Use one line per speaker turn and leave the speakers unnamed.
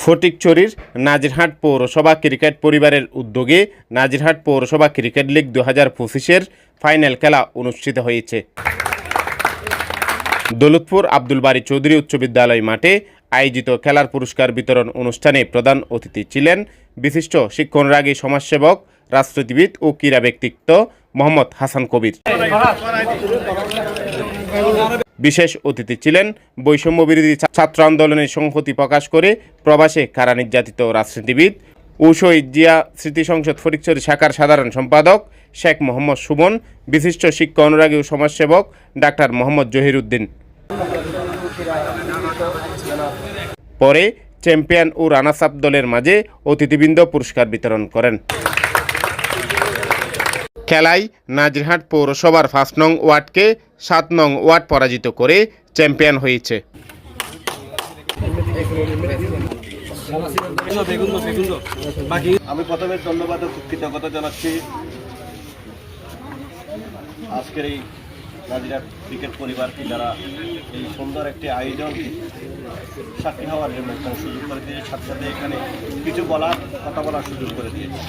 ফটিকছড়ির নাজিরহাট পৌরসভা ক্রিকেট পরিবারের উদ্যোগে নাজিরহাট পৌরসভা ক্রিকেট লিগ দু হাজার পঁচিশের ফাইনাল খেলা অনুষ্ঠিত হয়েছে। দৌলতপুর আব্দুল বারী চৌধুরী উচ্চ বিদ্যালয় মাঠে আয়োজিত খেলার পুরস্কার বিতরণ অনুষ্ঠানে প্রধান অতিথি ছিলেন বিশিষ্ট শিক্ষণরাগী সমাজসেবক রাজনীতিবিদ ও ক্রীড়া ব্যক্তিত্ব মোহাম্মদ হাসান কবির। বিশেষ অতিথি ছিলেন বৈষম্য বিরোধী ছাত্র আন্দোলনের সংহতি প্রকাশ করে প্রবাসে কারা নির্যাতিত রাজনীতিবিদ? শহীদ জিয়া স্মৃতি সংসদ ফটিকছড়ি শাখার সাধারণ সম্পাদক শেখ মোহাম্মদ সুমন, বিশিষ্ট শিক্ষা অনুরাগী ও সমাজসেবক ডাক্তার মোহাম্মদ জহির উদ্দিন। পরে চ্যাম্পিয়ন ও রানার্স আপ দলের মাঝে অতিথিবৃন্দ পুরস্কার বিতরণ করেন। খেলায় নাজিরহাট পৌরসভার ফার্স্ট নং ওয়ার্ডকে সাত নং ওয়ার্ড পরাজিত করে চ্যাম্পিয়ন হয়েছে।
আমি প্রথমে ধন্যবাদ কৃতজ্ঞতা জানাচ্ছি আজকের এই নাজিরা ক্রিকেট পরিবারকে যারা এই সুন্দর একটি আয়োজন, সাক্ষী হওয়ার জন্য সুযোগ করে দিয়েছে, সাথে সাথে এখানে কিছু বলার, কথা বলার সুযোগ করে দিয়েছে।